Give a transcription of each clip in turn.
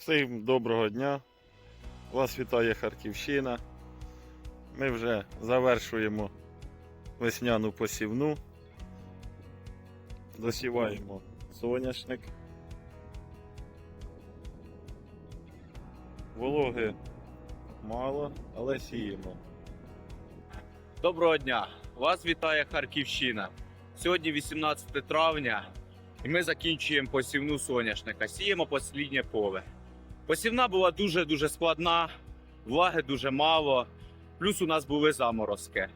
Всім доброго дня. Вас вітає Харківщина. Ми вже завершуємо весняну посівну. Досіваємо соняшник. Вологи мало, але сіємо. Доброго дня! Вас вітає Харківщина. Сьогодні 18 травня, і ми закінчуємо посівну соняшника. Сіємо посліднє поле. Посівна була дуже-дуже складна, влаги дуже мало, плюс у нас були заморозки.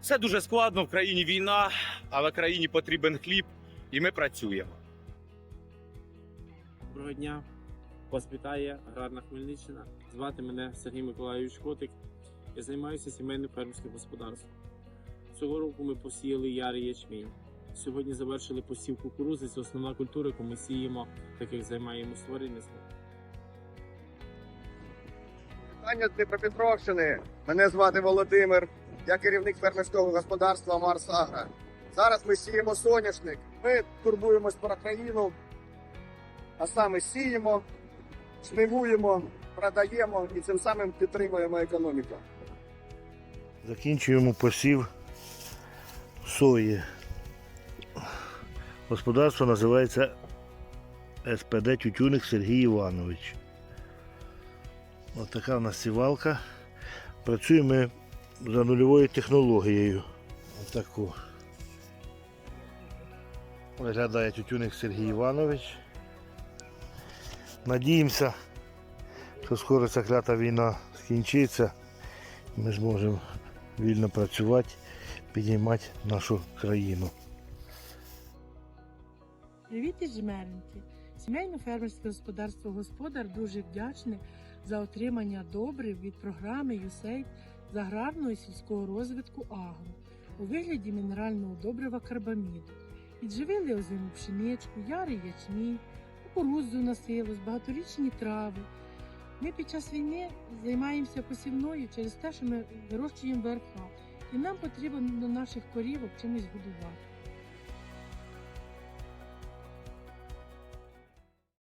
Все дуже складно, в країні війна, але країні потрібен хліб, і ми працюємо. Доброго дня. Вас вітає аграрна Хмельниччина. Звати мене Сергій Миколайович Котик. Я займаюся сімейним фермерським господарством. Цього року ми посіяли ярий ячмінь. Сьогодні завершили посів кукурузи. Це основна культура, яку ми сіємо, так як займаємося тваринництвом. Вітання з Дніпропетровщини. Мене звати Володимир. Я керівник фермерського господарства Марс Агра. Зараз ми сіємо соняшник. Ми турбуємось про країну, а саме сіємо, жнивуємо, продаємо і цим самим підтримуємо економіку. Закінчуємо посів сої. Господарство називається СПД Тютюник Сергій Іванович. Ось така в нас сівалка. Працюємо за нульовою технологією. Отаку. Виглядає тютюник Сергій Іванович. Надіємося, що скоро ця клята війна скінчиться. Ми зможемо вільно працювати, підіймати нашу країну. Привіт із. Сімейне фермерське господарство Господар дуже вдячне за отримання добрив від програми USAID з аграрного і сільського розвитку АГРО у вигляді мінерального добрива карбаміду. Підживили озиму пшеничку, ярий ячмінь, кукурудзу на силос, багаторічні трави. Ми під час війни займаємося посівною через те, що ми вирощуємо ВРХ, і нам потрібно до наших корівок чимось годувати.